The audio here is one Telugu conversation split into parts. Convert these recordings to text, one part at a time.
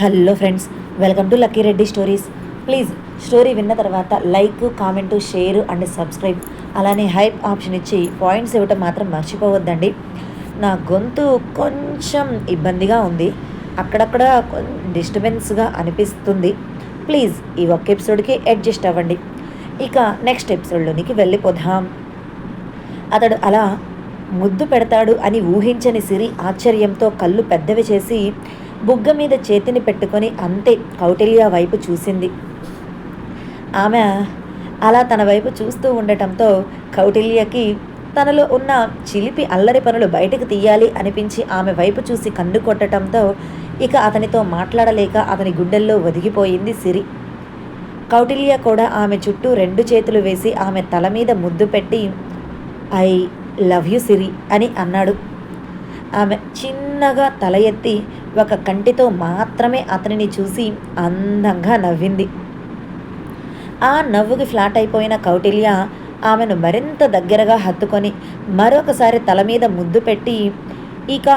Hello friends welcome to Lucky Reddy Stories. Please story విన్న తర్వాత like comment share and subscribe. అలానే హైప్ ఆప్షన్ ఇచ్చి పాయింట్స్ ఇవ్వటం మాత్రం మర్చిపోవద్దండి. నా గొంతు కొంచెం ఇబ్బందిగా ఉంది. అక్కడక్కడ డిస్టర్బెన్స్గా అనిపిస్తుంది. ప్లీజ్ ఈ ఒక్క ఎపిసోడ్కి అడ్జస్ట్ అవ్వండి. ఇక నెక్స్ట్ ఎపిసోడ్లోనికి వెళ్ళిపోదాం. అతడు అలా ముద్దు పెడతాడు అని ఊహించని సిరి ఆశ్చర్యంతో కళ్ళు పెద్దవి చేసి బుగ్గ మీద చేతిని పెట్టుకొని అంతే కౌటిల్య వైపు చూసింది. ఆమె అలా తన వైపు చూస్తూ ఉండటంతో కౌటిల్యకి తనలో ఉన్న చిలిపి అల్లరి పనులు బయటకు తీయాలి అనిపించి ఆమె వైపు చూసి కన్ను కొట్టడంతో ఇక అతనితో మాట్లాడలేక అతని గుండెల్లో ఒదిగిపోయింది సిరి. కౌటిల్య కూడా ఆమె చుట్టూ రెండు చేతులు వేసి ఆమె తల మీద ముద్దు పెట్టి ఐ లవ్ యు సిరి అని అన్నాడు. ఆమె చిన్నగా తల ఎత్తి ఒక కంటితో మాత్రమే అతనిని చూసి అందంగా నవ్వింది. ఆ నవ్వుకి ఫ్లాట్ అయిపోయిన కౌటిల్య ఆమెను మరింత దగ్గరగా హత్తుకొని మరొకసారి తల మీద ముద్దు పెట్టి ఇక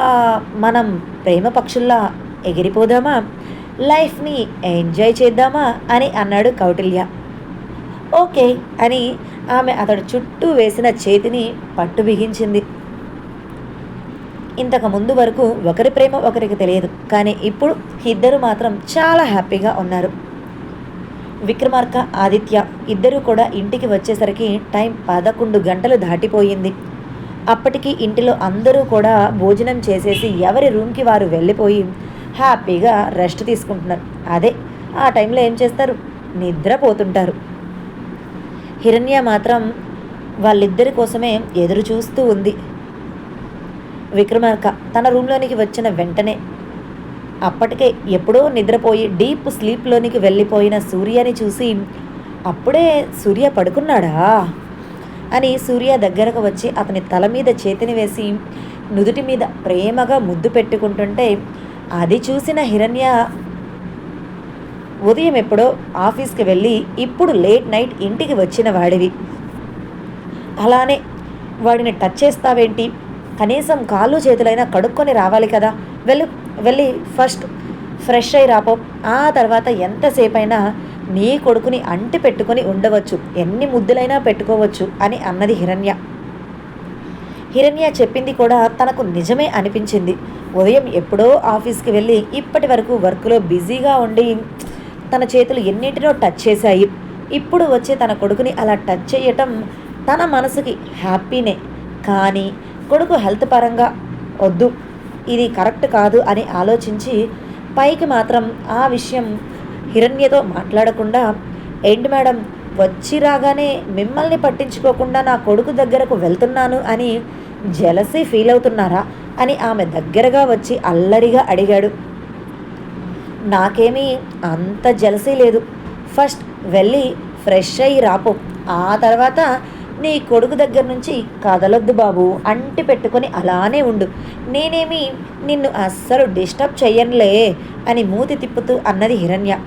మనం ప్రేమ పక్షుల్లా ఎగిరిపోదామా? లైఫ్ని ఎంజాయ్ చేద్దామా? అని అన్నాడు కౌటిల్య. ఓకే అని ఆమె అతడు చుట్టూ వేసిన చేతిని పట్టు బిగించింది ఇంతకు ముందు వరకు ఒకరి ప్రేమ ఒకరికి తెలియదు. కానీ ఇప్పుడు ఇద్దరు మాత్రం చాలా హ్యాపీగా ఉన్నారు. విక్రమార్క ఆదిత్య ఇద్దరూ కూడా ఇంటికి వచ్చేసరికి టైం పదకొండు గంటలు దాటిపోయింది. అప్పటికి ఇంటిలో అందరూ కూడా భోజనం చేసేసి ఎవరి రూమ్కి వారు వెళ్ళిపోయి హ్యాపీగా రెస్ట్ తీసుకుంటున్నారు. అదే ఆ టైంలో ఏం చేస్తారు? నిద్రపోతుంటారు. హిరణ్య మాత్రం వాళ్ళిద్దరి కోసమే ఎదురు చూస్తూ ఉంది. విక్రమార్క తన రూమ్లోనికి వచ్చిన వెంటనే అప్పటికే ఎప్పుడో నిద్రపోయి డీప్ స్లీప్లోనికి వెళ్ళిపోయిన సూర్యని చూసి అప్పుడే సూర్య పడుకున్నాడా? అని సూర్య దగ్గరకు వచ్చి అతని తల మీద చేతిని వేసి నుదుటి మీద ప్రేమగా ముద్దు పెట్టుకుంటుంటే అది చూసిన హిరణ్య ఉదయం ఎప్పుడో ఆఫీస్కి వెళ్ళి ఇప్పుడు లేట్ నైట్ ఇంటికి వచ్చిన వాడివి. అలానే వాడిని టచ్ చేస్తావేంటి? కనీసం కాళ్ళు చేతులైనా కడుక్కొని రావాలి కదా. వెళ్ళు వెళ్ళి ఫస్ట్ ఫ్రెష్ అయి రాపో. ఆ తర్వాత ఎంతసేపైనా నీ కొడుకుని అంటి పెట్టుకొని ఉండవచ్చు. ఎన్ని ముద్దులైనా పెట్టుకోవచ్చు అని అన్నది హిరణ్య. హిరణ్య చెప్పింది కూడా తనకు నిజమే అనిపించింది. ఉదయం ఎప్పుడో ఆఫీస్కి వెళ్ళి ఇప్పటి వరకు వర్క్లో బిజీగా ఉండి తన చేతులు ఎన్నింటినో టచ్ చేశాయి. ఇప్పుడు వచ్చే తన కొడుకుని అలా టచ్ చేయటం తన మనసుకి హ్యాపీనే. కానీ కొడుకు హెల్త్ పరంగా వద్దు. ఇది కరెక్ట్ కాదు అని ఆలోచించి పైకి మాత్రం ఆ విషయం హిరణ్యతో మాట్లాడకుండా ఏంటి మేడం వచ్చి రాగానే మిమ్మల్ని పట్టించుకోకుండా నా కొడుకు దగ్గరకు వెళ్తున్నాను అని జలసీ ఫీల్ అవుతున్నారా? అని ఆమె దగ్గరగా వచ్చి అల్లరిగా అడిగాడు. నాకేమీ అంత జలసీ లేదు. ఫస్ట్ వెళ్ళి ఫ్రెష్ అయ్యి రాపో. ఆ తర్వాత నీ కొడుకు దగ్గర నుంచి కదలొద్దు బాబు. అంటి పెట్టుకొని అలానే ఉండు. నేనేమి నిన్ను అస్సలు డిస్టర్బ్ చెయ్యనులే అని మూతి తిప్పుతూ అన్నది హిరణ్య.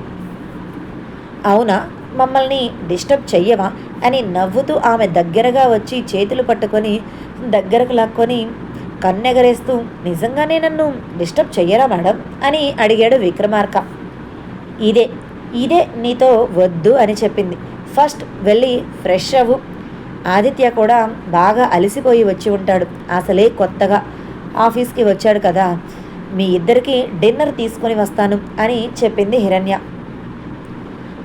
అవునా? మమ్మల్ని డిస్టర్బ్ చెయ్యవా? అని నవ్వుతూ ఆమె దగ్గరగా వచ్చి చేతులు పట్టుకొని దగ్గరకు లాక్కొని కన్నెగరేస్తూ నిజంగానే నన్ను డిస్టర్బ్ చెయ్యరా మేడం? అని అడిగాడు విక్రమార్క. ఇదే ఇదే నీతో వద్దు అని చెప్పింది. ఫస్ట్ వెళ్ళి ఫ్రెష్ అవ్వు. ఆదిత్య కూడా బాగా అలసిపోయి వచ్చి ఉంటాడు. అసలే కొత్తగా ఆఫీస్కి వచ్చాడు కదా. మీ ఇద్దరికి డిన్నర్ తీసుకొని వస్తాను అని చెప్పింది హిరణ్య.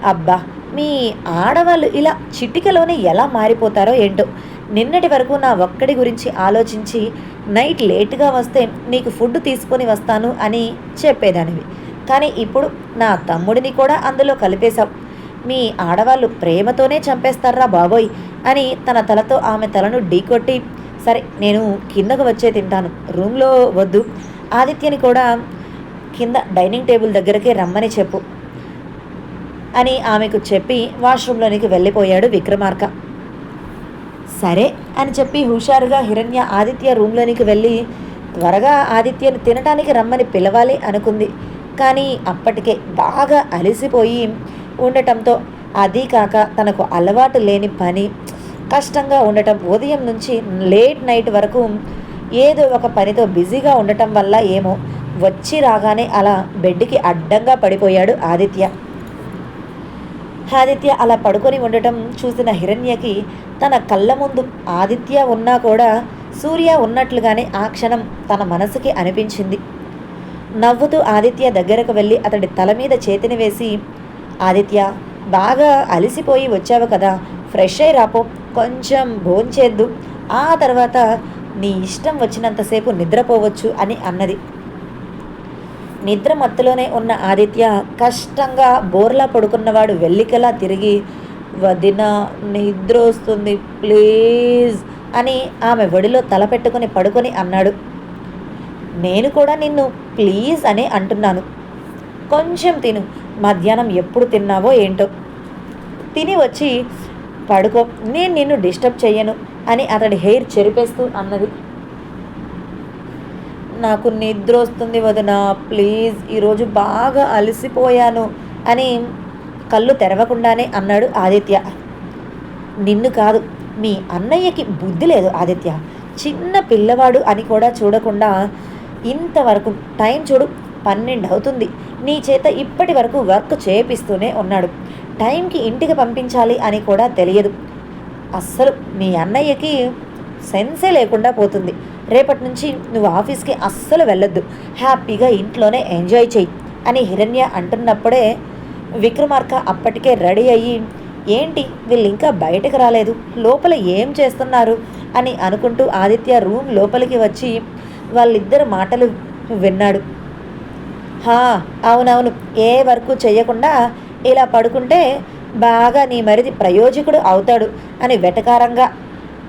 అబ్బా మీ ఆడవాళ్ళు ఇలా చిటికలోనే ఎలా మారిపోతారో ఏంటో. నిన్నటి వరకు నా ఒక్కడి గురించి ఆలోచించి నైట్ లేట్గా వస్తే నీకు ఫుడ్ తీసుకొని వస్తాను అని చెప్పేదానివి. కానీ ఇప్పుడు నా తమ్ముడిని కూడా అందులో కలిపేశావు. మీ ఆడవాళ్ళు ప్రేమతోనే చంపేస్తారా బాబోయ్? అని తన తలతో ఆమె తలను ఢీకొట్టి సరే నేను కిందకు వచ్చే తింటాను. రూమ్లో వద్దు. ఆదిత్యని కూడా కింద డైనింగ్ టేబుల్ దగ్గరకే రమ్మని చెప్పు అని ఆమెకు చెప్పి వాష్రూమ్లోనికి వెళ్ళిపోయాడు విక్రమార్క. సరే అని చెప్పి హుషారుగా హిరణ్య ఆదిత్య రూమ్లోనికి వెళ్ళి త్వరగా ఆదిత్యను తినటానికి రమ్మని పిలవాలి అనుకుంది. కానీ అప్పటికే బాగా అలసిపోయి ఉండటంతో అది కాక తనకు అలవాటు లేని పని కష్టంగా ఉండటం ఉదయం నుంచి లేట్ నైట్ వరకు ఏదో ఒక పనితో బిజీగా ఉండటం వల్ల ఏమో వచ్చి రాగానే అలా బెడ్కి అడ్డంగా పడిపోయాడు ఆదిత్య. ఆదిత్య అలా పడుకొని ఉండటం చూసిన హిరణ్యకి తన కళ్ళ ముందు ఆదిత్య ఉన్నా కూడా సూర్య ఉన్నట్లుగానే ఆ క్షణం తన మనసుకి అనిపించింది. నవ్వుతూ ఆదిత్య దగ్గరకు వెళ్ళి అతడి తల మీద చేతిని వేసి ఆదిత్య బాగా అలసిపోయి వచ్చావు కదా. ఫ్రెష్ అయి రాపో. కొంచెం భోంచేద్దు. ఆ తర్వాత నీ ఇష్టం వచ్చినంతసేపు నిద్రపోవచ్చు అని అన్నది. నిద్ర మత్తులోనే ఉన్న ఆదిత్య కష్టంగా బోర్లా పడుకున్నవాడు వెల్లికలా తిరిగి వదిన నిద్ర వస్తుంది ప్లీజ్ అని ఆమె ఒడిలో తల పెట్టుకుని పడుకొని అన్నాడు. నేను కూడా నిన్ను ప్లీజ్ అని అంటున్నాను. కొంచెం తిను. మధ్యాహ్నం ఎప్పుడు తిన్నావో ఏంటో. తిని వచ్చి పడుకో నేను నిన్ను డిస్టర్బ్ చేయను అని అతడి హెయిర్ చెరిపేస్తూ అన్నది. నాకు నిద్ర వస్తుంది వదిన ప్లీజ్ ఈరోజు బాగా అలసిపోయాను అని కళ్ళు తెరవకుండానే అన్నాడు ఆదిత్య. నిన్ను కాదు మీ అన్నయ్యకి బుద్ధి లేదు ఆదిత్య. చిన్న పిల్లవాడు అని కూడా చూడకుండా ఇంతవరకు టైం చూడు పన్నెండు అవుతుంది. నీ చేత ఇప్పటి వరకు వర్క్ చేపిస్తూనే ఉన్నాడు. టైంకి ఇంటికి పంపించాలి అని కూడా తెలియదు. అస్సలు మీ అన్నయ్యకి సెన్సే లేకుండా పోతుంది. రేపటి నుంచి నువ్వు ఆఫీస్కి అస్సలు వెళ్ళొద్దు. హ్యాపీగా ఇంట్లోనే ఎంజాయ్ చెయ్యి అని హిరణ్య అంటున్నప్పుడే విక్రమార్క అప్పటికే రెడీ అయ్యి ఏంటి వీళ్ళు ఇంకా బయటకు రాలేదు. లోపల ఏం చేస్తున్నారు? అని అనుకుంటూ ఆదిత్య రూమ్ లోపలికి వచ్చి వాళ్ళిద్దరు మాటలు విన్నాడు. హా అవునవును ఏ వర్క్ చేయకుండా ఇలా పడుకుంటే బాగా నీ మరిది ప్రయోజకుడు అవుతాడు అని వెటకారంగా.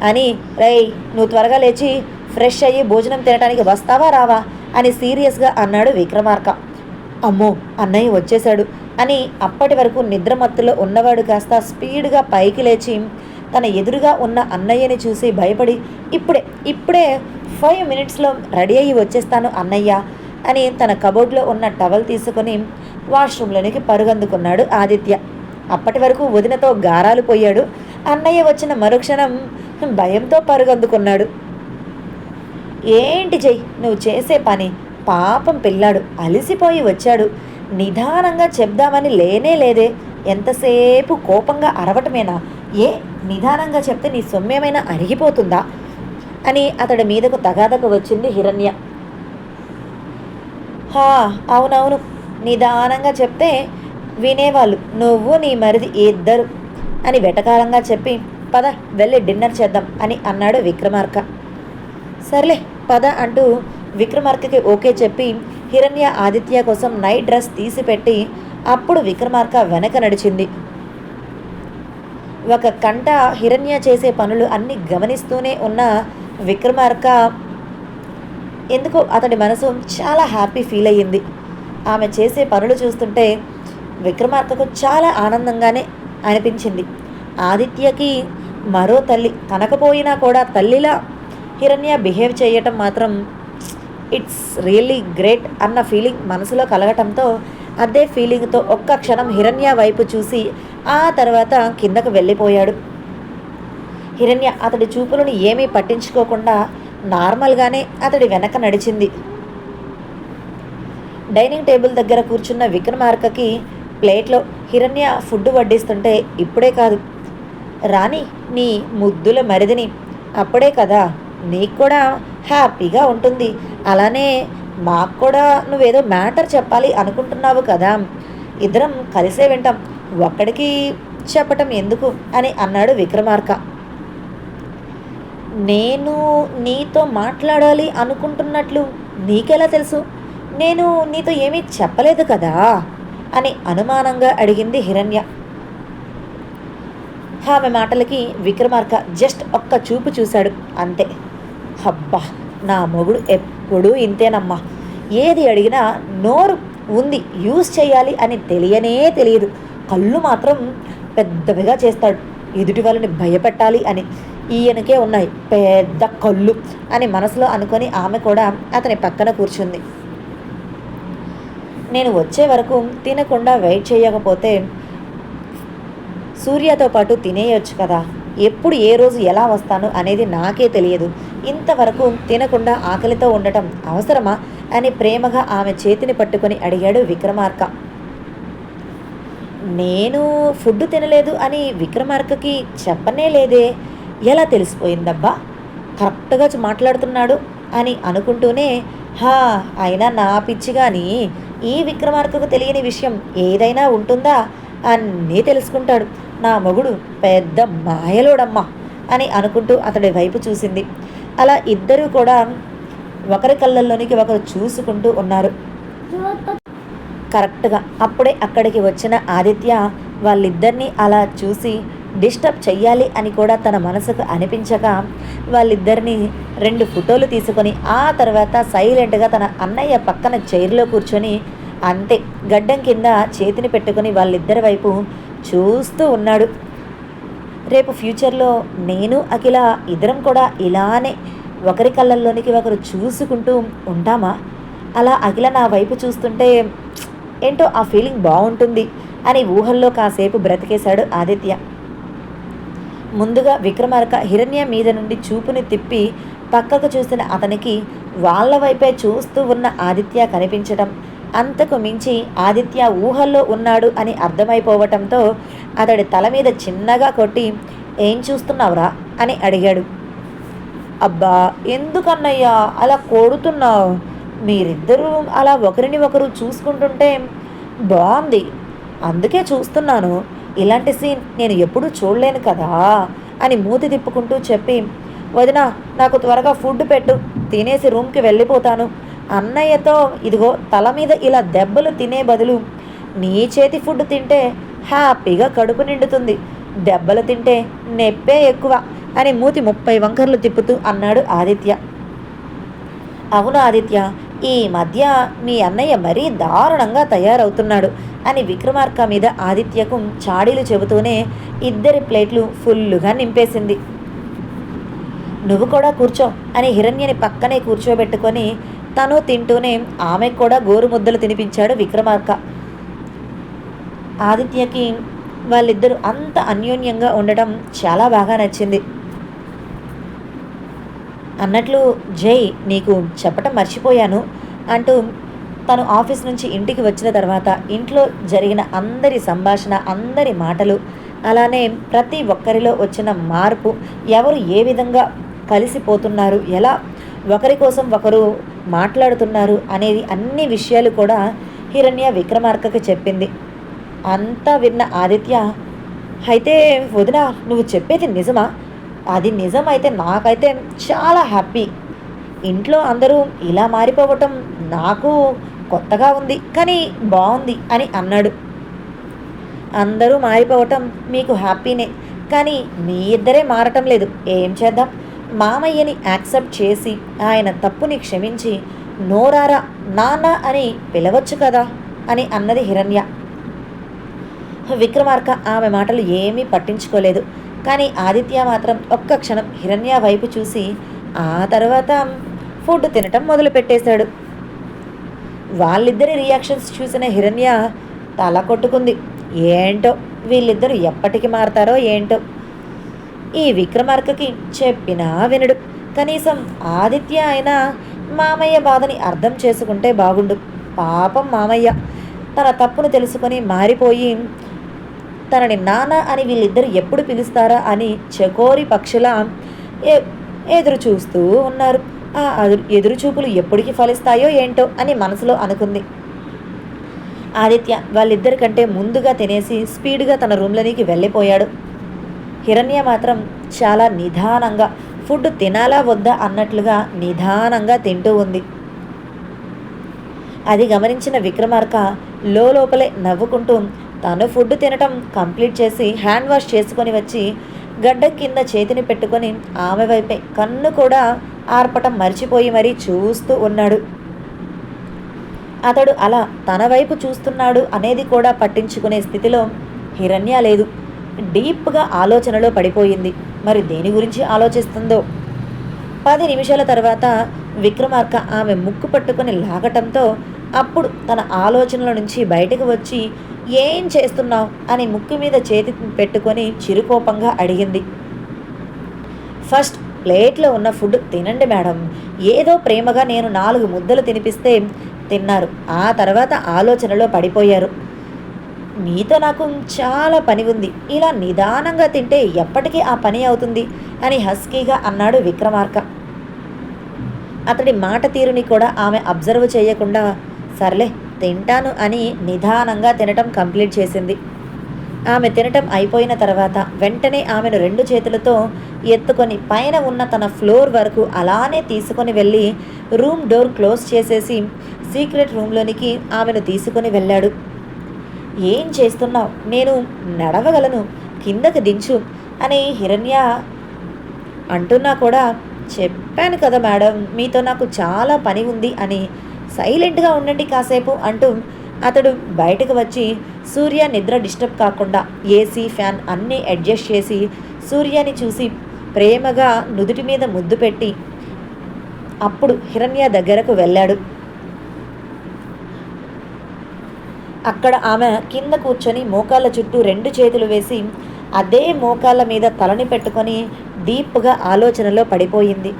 అని రేయ్ నువ్వు త్వరగా లేచి ఫ్రెష్ అయ్యి భోజనం తినడానికి వస్తావా రావా? అని సీరియస్గా అన్నాడు విక్రమార్క. అమ్మో అన్నయ్య వచ్చేశాడు అని అప్పటి వరకు నిద్రమత్తులో ఉన్నవాడు కాస్త స్పీడ్గా పైకి లేచి తన ఎదురుగా ఉన్న అన్నయ్యని చూసి భయపడి ఇప్పుడే ఇప్పుడే ఫైవ్ మినిట్స్లో రెడీ అయ్యి వచ్చేస్తాను అన్నయ్య అని తన కబోర్డ్లో ఉన్న టవల్ తీసుకొని వాష్రూమ్లోనికి పరుగందుకున్నాడు ఆదిత్య. అప్పటి వరకు వదినతో గారాలు పోయాడు. అన్నయ్య వచ్చిన మరుక్షణం భయంతో పరుగందుకున్నాడు. ఏంటి జై నువ్వు చేసే పని? పాపం పిల్లాడు అలసిపోయి వచ్చాడు. నిదానంగా చెప్దామని లేనే లేదే. ఎంతసేపు కోపంగా అరవటమేనా? ఏ నిదానంగా చెప్తే నీ సొమ్మేమైనా అరిగిపోతుందా? అని అతడి మీదకు తగాదకు వచ్చింది హిరణ్య. హా అవునవును. నిదానంగా చెప్తే వినేవాళ్ళు నువ్వు నీ మరిది ఇద్దరు అని వెటకారంగా చెప్పి పద వెళ్ళి డిన్నర్ చేద్దాం అని అన్నాడు విక్రమార్క. సర్లే పద అంటూ విక్రమార్కకి ఓకే చెప్పి హిరణ్య ఆదిత్య కోసం నైట్ డ్రెస్ తీసిపెట్టి అప్పుడు విక్రమార్క వెనక నడిచింది. ఒక కంట హిరణ్య చేసే పనులు అన్ని గమనిస్తూనే ఉన్న విక్రమార్క ఎందుకో అతడి మనసు చాలా హ్యాపీ ఫీల్ అయ్యింది. ఆమె చేసే పనులు చూస్తుంటే విక్రమార్కకు చాలా ఆనందంగానే అనిపించింది. ఆదిత్యకి మరో తల్లి కనకపోయినా కూడా తల్లిలా హిరణ్య బిహేవ్ చేయటం మాత్రం ఇట్స్ రియల్లీ గ్రేట్ అన్న ఫీలింగ్ మనసులో కలగటంతో అదే ఫీలింగ్తో ఒక్క క్షణం హిరణ్య వైపు చూసి ఆ తర్వాత కిందకు వెళ్ళిపోయాడు. హిరణ్య అతడి చూపులను ఏమీ పట్టించుకోకుండా నార్మల్గానే అతడి వెనక నడిచింది. డైనింగ్ టేబుల్ దగ్గర కూర్చున్న విక్రమార్కకి ప్లేట్లో హిరణ్య ఫుడ్ వడ్డిస్తుంటే ఇప్పుడే కాదు. రాణి నీ ముద్దుల మరిదిని. అప్పుడే కదా నీకు కూడా హ్యాపీగా ఉంటుంది. అలానే మాకు కూడా నువ్వేదో మ్యాటర్ చెప్పాలి అనుకుంటున్నావు కదా. ఇద్దరం కలిసే వింటాం. ఒక్కడికి చెప్పటం ఎందుకు అని అన్నాడు విక్రమార్క. నేను నీతో మాట్లాడాలి అనుకుంటున్నట్లు నీకెలా తెలుసు? నేను నీతో ఏమీ చెప్పలేదు కదా? అని అనుమానంగా అడిగింది హిరణ్య. ఆమె మాటలకి విక్రమార్క జస్ట్ ఒక్క చూపు చూశాడు అంతే. అబ్బా నా మొగుడు ఎప్పుడూ ఇంతేనమ్మా. ఏది అడిగినా నోరు ఉంది యూజ్ చేయాలి అని తెలియనే తెలియదు. కళ్ళు మాత్రం పెద్దవిగా చేస్తాడు. ఎదుటి వాళ్ళని భయపెట్టాలి అని. ఈయనకే ఉన్నాయి. పెద్ద కళ్ళు అని మనసులో అనుకొని ఆమె కూడా అతని పక్కన కూర్చుంది. నేను వచ్చే వరకు తినకుండా వెయిట్ చేయకపోతే సూర్యతో పాటు తినేయొచ్చు కదా. ఎప్పుడు ఏ రోజు ఎలా వస్తాను అనేది నాకే తెలియదు. ఇంతవరకు తినకుండా ఆకలితో ఉండటం అవసరమా అని ప్రేమగా ఆమె చేతిని పట్టుకొని అడిగాడు విక్రమార్క. నేను ఫుడ్ తినలేదు అని విక్రమార్కకి చెప్పనే లేదే. ఎలా తెలిసిపోయిందబ్బా? కరెక్ట్గా మాట్లాడుతున్నాడు అని అనుకుంటూనే హా అయినా నా పిచ్చి కానీ ఈ విక్రమార్కకు తెలియని విషయం ఏదైనా ఉంటుందా అన్నీ తెలుసుకుంటాడు. నా మొగుడు పెద్ద మాయలోడమ్మా అని అనుకుంటూ అతడి వైపు చూసింది. అలా ఇద్దరూ కూడా ఒకరి కళ్ళల్లోనికి ఒకరు చూసుకుంటూ ఉన్నారు. కరెక్ట్గా అప్పుడే అక్కడికి వచ్చిన ఆదిత్య వాళ్ళిద్దరినీ అలా చూసి డిస్టర్బ్ చెయ్యాలి అని కూడా తన మనసుకు అనిపించక వాళ్ళిద్దరిని రెండు ఫోటోలు తీసుకొని ఆ తర్వాత సైలెంట్గా తన అన్నయ్య పక్కన చైర్లో కూర్చొని అంతే గడ్డం కింద చేతిని పెట్టుకొని వాళ్ళిద్దరి వైపు చూస్తూ ఉన్నాడు. రేపు ఫ్యూచర్లో నేను అఖిల ఇద్దరం కూడా ఇలానే ఒకరి కళ్ళల్లోనికి ఒకరు చూసుకుంటూ ఉంటామా? అలా అఖిల నా వైపు చూస్తుంటే ఏంటో ఆ ఫీలింగ్ బాగుంటుంది అని ఊహల్లో కాసేపు బ్రతికేశాడు ఆదిత్య. ముందుగా విక్రమార్క హిరణ్య మీద నుండి చూపుని తిప్పి పక్కకు చూసిన అతనికి వాళ్ళ వైపే చూస్తూ ఉన్న ఆదిత్య కనిపించడం అంతకు మించి ఆదిత్య ఊహల్లో ఉన్నాడు అని అర్థమైపోవటంతో అతడి తల మీద చిన్నగా కొట్టి ఏం చూస్తున్నావురా? అని అడిగాడు. అబ్బా ఎందుకన్నయ్యా అలా కోడుతున్నావు? మీరిద్దరూ అలా ఒకరిని ఒకరు చూసుకుంటుంటే బాగుంది. అందుకే చూస్తున్నాను. ఇలాంటి సీన్ నేను ఎప్పుడూ చూడలేను కదా అని మూతి తిప్పుకుంటూ చెప్పి వదిన నాకు త్వరగా ఫుడ్ పెట్టు తినేసి రూమ్కి వెళ్ళిపోతాను. అన్నయ్యతో ఇదిగో తల మీద ఇలా దెబ్బలు తినే బదులు నీ చేతి ఫుడ్ తింటే హ్యాపీగా కడుపు నిండుతుంది. దెబ్బలు తింటే నెప్పే ఎక్కువ అని మూతి ముప్పై వంకర్లు తిప్పుతూ అన్నాడు ఆదిత్య. అవును ఆదిత్య ఈ మధ్య మీ అన్నయ్య మరీ దారుణంగా తయారవుతున్నాడు అని విక్రమార్క మీద ఆదిత్యకు చాడీలు చెబుతూనే ఇద్దరి ప్లేట్లు ఫుల్లుగా నింపేసింది. నువ్వు కూడా కూర్చో అని హిరణ్యని పక్కనే కూర్చోబెట్టుకొని తను తింటూనే ఆమెకు కూడా గోరు ముద్దలు తినిపించాడు విక్రమార్క. ఆదిత్యకి వాళ్ళిద్దరూ అంత అన్యోన్యంగా ఉండటం చాలా బాగా నచ్చింది. అన్నట్లు జై నీకు చెప్పటం మర్చిపోయాను అంటూ తను ఆఫీస్ నుంచి ఇంటికి వచ్చిన తర్వాత ఇంట్లో జరిగిన అందరి సంభాషణ అందరి మాటలు అలానే ప్రతి ఒక్కరిలో వచ్చిన మార్పు ఎవరు ఏ విధంగా కలిసిపోతున్నారు ఎలా ఒకరి కోసం ఒకరు మాట్లాడుతున్నారు అనేది అన్ని విషయాలు కూడా హిరణ్య విక్రమార్కకి చెప్పింది. అంతా విన్న ఆదిత్య అయితే వదిన నువ్వు చెప్పేది నిజమా? అది నిజమైతే నాకైతే చాలా హ్యాపీ. ఇంట్లో అందరూ ఇలా మారిపోవటం నాకు కొత్తగా ఉంది కానీ బాగుంది అని అన్నాడు. అందరూ మారిపోవటం మీకు హ్యాపీనే కానీ మీ ఇద్దరే మారటం లేదు. ఏం చేద్దాం? మామయ్యని యాక్సెప్ట్ చేసి ఆయన తప్పుని క్షమించి నోరారా నాన్న అని పిలవచ్చు కదా అని అన్నది హిరణ్య. విక్రమార్క ఆమె మాటలు ఏమీ పట్టించుకోలేదు. కానీ ఆదిత్య మాత్రం ఒక్క క్షణం హిరణ్య వైపు చూసి ఆ తర్వాత ఫుడ్ తినటం మొదలుపెట్టేశాడు. వాళ్ళిద్దరి రియాక్షన్స్ చూసిన హిరణ్య తల కొట్టుకుంది. ఏంటో వీళ్ళిద్దరు ఎప్పటికి మారతారో ఏంటో? ఈ విక్రమార్కకి చెప్పినా వినడు. కనీసం ఆదిత్య అయినా మామయ్య బాధని అర్థం చేసుకుంటే బాగుండు. పాపం మామయ్య తన తప్పును తెలుసుకొని మారిపోయి తనని నాన్న అని వీళ్ళిద్దరు ఎప్పుడు పిలుస్తారా అని చకోరి పక్షుల ఎదురు చూస్తూ ఉన్నారు. ఆ ఎదురు చూపులు ఎప్పటికి ఫలిస్తాయో ఏంటో అని మనసులో అనుకుంది. ఆదిత్య వాళ్ళిద్దరి కంటే ముందుగా తినేసి స్పీడ్గా తన రూమ్లోనికి వెళ్ళిపోయాడు. హిరణ్య మాత్రం చాలా నిదానంగా ఫుడ్ తినాలా వద్దా? అన్నట్లుగా నిదానంగా తింటూ ఉంది. అది గమనించిన విక్రమార్క లోపలే నవ్వుకుంటూ తను ఫుడ్ తినటం కంప్లీట్ చేసి హ్యాండ్ వాష్ చేసుకొని వచ్చి గడ్డ కింద చేతిని పెట్టుకొని ఆమె వైపే కన్ను కూడా ఆర్పటం మర్చిపోయి మరీ చూస్తూ ఉన్నాడు. అతడు అలా తన వైపు చూస్తున్నాడు అనేది కూడా పట్టించుకునే స్థితిలో హిరణ్య లేదు. డీప్గా ఆలోచనలో పడిపోయింది. మరి దేని గురించి ఆలోచిస్తుందో? పది నిమిషాల తర్వాత విక్రమార్క ఆమె ముక్కు పట్టుకుని లాగటంతో అప్పుడు తన ఆలోచనల నుంచి బయటకు వచ్చి ఏం చేస్తున్నావు? అని ముక్కు మీద చేతి పెట్టుకొని చిరుకోపంగా అడిగింది. ఫస్ట్ ప్లేట్లో ఉన్న ఫుడ్ తినండి మేడం. ఏదో ప్రేమగా నేను నాలుగు ముద్దలు తినిపిస్తే తిన్నారు. ఆ తర్వాత ఆలోచనలో పడిపోయారు. మీతో నాకు చాలా పని ఉంది. ఇలా నిదానంగా తింటే ఎప్పటికీ ఆ పని అవుతుంది అని హస్కీగా అన్నాడు విక్రమార్క. అతడి మాట తీరుని కూడా ఆమె అబ్జర్వ్ చేయకుండా సర్లే తింటాను అని నిదానంగా తినటం కంప్లీట్ చేసింది. ఆమె తినటం అయిపోయిన తర్వాత వెంటనే ఆమెను రెండు చేతులతో ఎత్తుకొని పైన ఉన్న తన ఫ్లోర్ వరకు అలానే తీసుకొని వెళ్ళి రూమ్ డోర్ క్లోజ్ చేసేసి సీక్రెట్ రూమ్లోనికి ఆమెను తీసుకొని వెళ్ళాడు. ఏం చేస్తున్నావు? నేను నడవగలను కిందకు దించు అని హిరణ్య అంటున్నా కూడా చెప్పాను కదా మేడం మీతో నాకు చాలా పని ఉంది అని సైలెంట్గా ఉండండి కాసేపు అంటూ అతడు బయటకు వచ్చి సూర్య నిద్ర డిస్టర్బ్ కాకుండా ఏసీ ఫ్యాన్ అన్నీ అడ్జస్ట్ చేసి సూర్యని చూసి ప్రేమగా నుదుటి మీద ముద్దు పెట్టి అప్పుడు హిరణ్య దగ్గరకు వెళ్ళాడు. అక్కడ ఆమె కింద కూర్చొని మోకాళ్ళ చుట్టూ రెండు చేతులు వేసి అదే మోకాళ్ళ మీద తలని పెట్టుకొని డీప్గా ఆలోచనలో పడిపోయింది.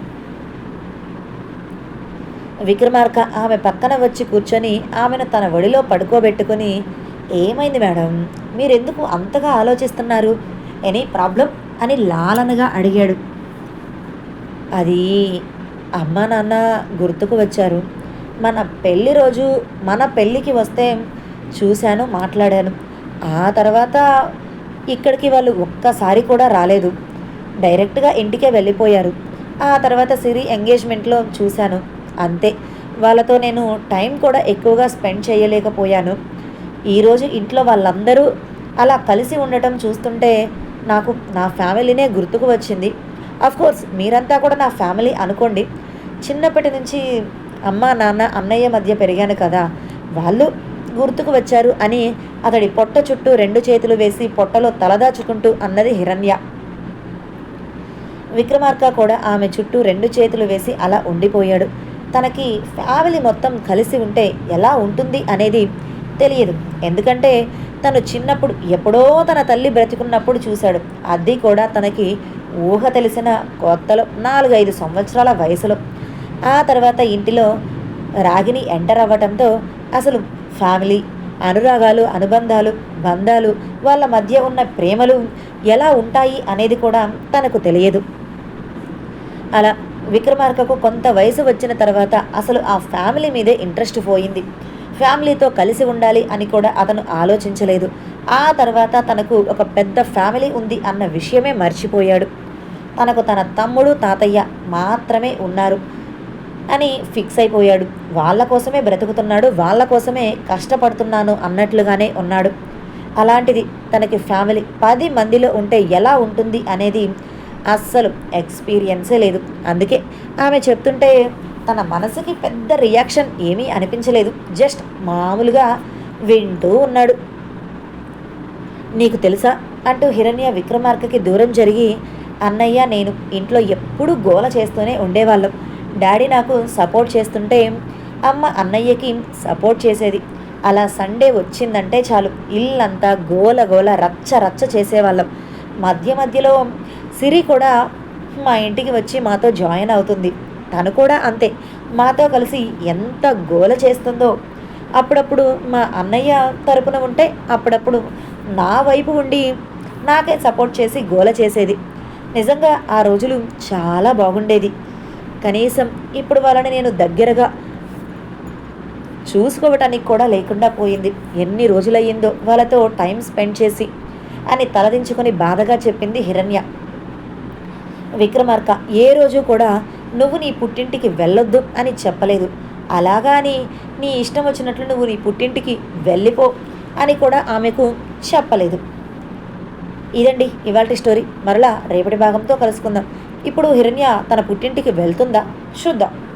విక్రమార్క ఆమె పక్కన వచ్చి కూర్చొని ఆమెను తన ఒడిలో పడుకోబెట్టుకుని ఏమైంది మేడం? మీరెందుకు అంతగా ఆలోచిస్తున్నారు? Any problem? అని లాలనగా అడిగాడు. అది అమ్మ నాన్న గుర్తుకు వచ్చారు. మన పెళ్ళి రోజు మన పెళ్ళికి వస్తే చూశాను మాట్లాడాను. ఆ తర్వాత ఇక్కడికి వాళ్ళు ఒక్కసారి కూడా రాలేదు. డైరెక్ట్గా ఇంటికే వెళ్ళిపోయారు. ఆ తర్వాత సిరి ఎంగేజ్మెంట్లో చూశాను. అంతే. వాళ్ళతో నేను టైం కూడా ఎక్కువగా స్పెండ్ చేయలేకపోయాను. ఈరోజు ఇంట్లో వాళ్ళందరూ అలా కలిసి ఉండటం చూస్తుంటే నాకు నా ఫ్యామిలీనే గుర్తుకు వచ్చింది. కోర్స్ మీరంతా కూడా నా ఫ్యామిలీ అనుకోండి. చిన్నప్పటి నుంచి అమ్మ నాన్న అన్నయ్య మధ్య పెరిగాను కదా. వాళ్ళు గుర్తుకు వచ్చారు అని అతడి పొట్ట చుట్టూ రెండు చేతులు వేసి పొట్టలో తలదాచుకుంటూ అన్నది హిరణ్య. విక్రమార్క కూడా ఆమె చుట్టూ రెండు చేతులు వేసి అలా ఉండిపోయాడు. తనకి ఫ్యామిలీ మొత్తం కలిసి ఉంటే ఎలా ఉంటుంది అనేది తెలియదు. ఎందుకంటే తను చిన్నప్పుడు ఎప్పుడో తన తల్లి బ్రతికున్నప్పుడు చూశాడు. అది కూడా తనకి ఊహ తెలిసిన కొత్తలో నాలుగైదు సంవత్సరాల వయసులో. ఆ తర్వాత ఇంటిలో రాగిని ఎంటర్ అవ్వటంతో అసలు ఫ్యామిలీ అనురాగాలు అనుబంధాలు బంధాలు వాళ్ళ మధ్య ఉన్న ప్రేమలు ఎలా ఉంటాయి అనేది కూడా తనకు తెలియదు. అలా విక్రమార్కకు కొంత వయసు వచ్చిన తర్వాత అసలు ఆ ఫ్యామిలీ మీదే ఇంట్రెస్ట్ పోయింది. ఫ్యామిలీతో కలిసి ఉండాలి అని కూడా అతను ఆలోచించలేదు. ఆ తర్వాత తనకు ఒక పెద్ద ఫ్యామిలీ ఉంది అన్న విషయమే మర్చిపోయాడు. తనకు తన తమ్ముడు తాతయ్య మాత్రమే ఉన్నారు అని ఫిక్స్ అయిపోయాడు. వాళ్ళ కోసమే బ్రతుకుతున్నాడు వాళ్ళ కోసమే కష్టపడుతున్నాను అన్నట్లుగానే ఉన్నాడు. అలాంటిది తనకి ఫ్యామిలీ పది మందిలో ఉంటే ఎలా ఉంటుంది అనేది అస్సలు ఎక్స్పీరియన్సే లేదు. అందుకే ఆమె చెప్తుంటే తన మనసుకి పెద్ద రియాక్షన్ ఏమీ అనిపించలేదు. జస్ట్ మామూలుగా వింటూ ఉన్నాడు. నీకు తెలుసా? అంటూ హిరణ్య విక్రమార్కకి దూరం జరిగి అన్నయ్య నేను ఇంట్లో ఎప్పుడూ గోల చేస్తూనే ఉండేవాళ్ళం. డాడీ నాకు సపోర్ట్ చేస్తుంటే అమ్మ అన్నయ్యకి సపోర్ట్ చేసేది. అలా సండే వచ్చిందంటే చాలు. ఇల్లంతా గోల గోల రచ్చ రచ్చ చేసేవాళ్ళం. మధ్య మధ్యలో సిరి కూడా మా ఇంటికి వచ్చి మాతో జాయిన్ అవుతుంది. తను కూడా అంతే. మాతో కలిసి ఎంత గోల చేస్తుందో. అప్పుడప్పుడు మా అన్నయ్య తరపున ఉంటే అప్పుడప్పుడు నా వైపు ఉండి నాకే సపోర్ట్ చేసి గోల చేసేది. నిజంగా ఆ రోజులు చాలా బాగుండేది. కనీసం ఇప్పుడు వాళ్ళని నేను దగ్గరగా చూసుకోవటానికి కూడా లేకుండా పోయింది. ఎన్ని రోజులయ్యిందో వాళ్ళతో టైం స్పెండ్ చేసి అని తలదించుకొని బాధగా చెప్పింది హిరణ్య. విక్రమార్క ఏ రోజు కూడా నువ్వు నీ పుట్టింటికి వెళ్ళొద్దు అని చెప్పలేదు. అలాగా అని నీ ఇష్టం వచ్చినట్లు నువ్వు నీ పుట్టింటికి వెళ్ళిపో అని కూడా ఆమెకు చెప్పలేదు. ఇదండి ఇవాళ స్టోరీ. మరలా రేపటి భాగంతో కలుసుకుందాం. ఇప్పుడు హిరణ్య తన పుట్టింటికి వెళ్తుందా? చూద్దాం.